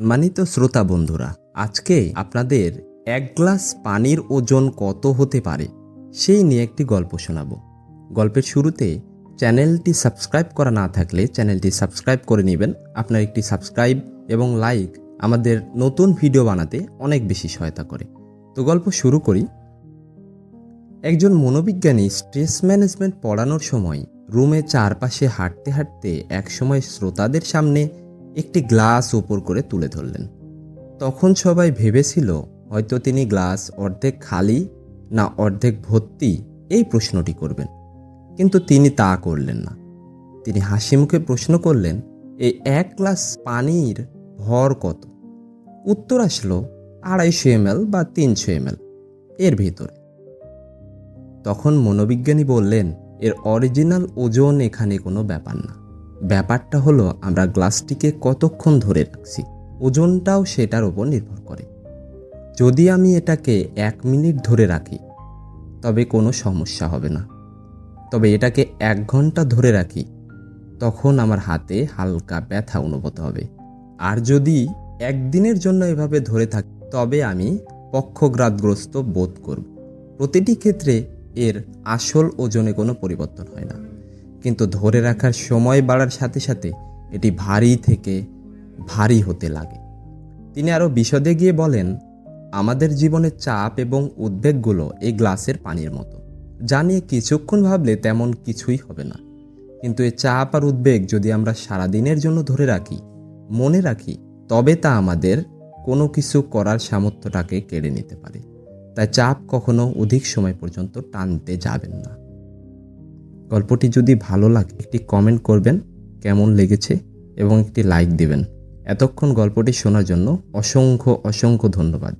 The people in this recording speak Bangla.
সম্মানিত শ্রোতা বন্ধুরা, আজকে আপনাদের এক গ্লাস পানির ওজন কত হতে পারে সেই নিয়ে একটি গল্প শোনাবো। গল্পের শুরুতে চ্যানেলটি সাবস্ক্রাইব করা না থাকলে চ্যানেলটি সাবস্ক্রাইব করে নেবেন। আপনার একটি সাবস্ক্রাইব এবং লাইক আমাদের নতুন ভিডিও বানাতে অনেক বেশি সহায়তা করে। তো গল্প শুরু করি। একজন মনোবিজ্ঞানী স্ট্রেস ম্যানেজমেন্ট পড়ানোর সময় রুমে চারপাশে হাঁটতে হাঁটতে একসময় শ্রোতাদের সামনে একটি গ্লাস উপর করে তুলে ধরলেন। তখন সবাই ভেবেছিল, হয়তো তিনি গ্লাস অর্ধেক খালি না অর্ধেক ভর্তি এই প্রশ্নটি করবেন। কিন্তু তিনি তা করলেন না। তিনি হাসি মুখে প্রশ্ন করলেন এই এক গ্লাস পানির ভর কত? উত্তর আসলো, আড়াইশো এমএল বা তিনশো এমএল, এর ভিতরে। তখন মনোবিজ্ঞানী বললেন, এর অরিজিনাল ওজন এখানে কোনো ব্যাপার না। ব্যাপারটা হলো, আমরা গ্লাসটিকে কতক্ষণ ধরে রাখছি? ওজনটাও সেটার উপর নির্ভর করে। যদি আমি এটাকে এক মিনিট ধরে রাখি, তবে কোনো সমস্যা হবে না। তবে এটাকে এক ঘণ্টা ধরে রাখি, তখন আমার হাতে হালকা ব্যথা অনুভূত হবে। আর যদি একদিনের জন্য এভাবে ধরে থাকি, তবে আমি পক্ষঘাতগ্রস্ত বোধ করব। প্রতিটি ক্ষেত্রে এর আসল ওজনে কোনো পরিবর্তন হয় না। কিন্তু ধরে রাখার সময় বাড়ার সাথে সাথে এটি ভারী থেকে ভারী হতে লাগে। তিনি আরও বিশদে গিয়ে বলেন, আমাদের জীবনের চাপ এবং উদ্বেগগুলো এই গ্লাসের পানির মতো। যা নিয়ে কিছুক্ষণ ভাবলে তেমন কিছুই হবে না। কিন্তু এই চাপ আর উদ্বেগ যদি আমরা সারাদিনের জন্য ধরে রাখি, মনে রাখি, তবে তা আমাদের কোনো কিছু করার সামর্থ্যটাকে কেড়ে নিতে পারে। তাই চাপ কখনো অধিক সময় পর্যন্ত টানতে যাবেন না। গল্পটি যদি ভালো লাগে, একটি কমেন্ট করবেন কেমন লেগেছে এবং একটি লাইক দিবেন। এতক্ষণ গল্পটি শোনার জন্য অসংখ্য অসংখ্য ধন্যবাদ।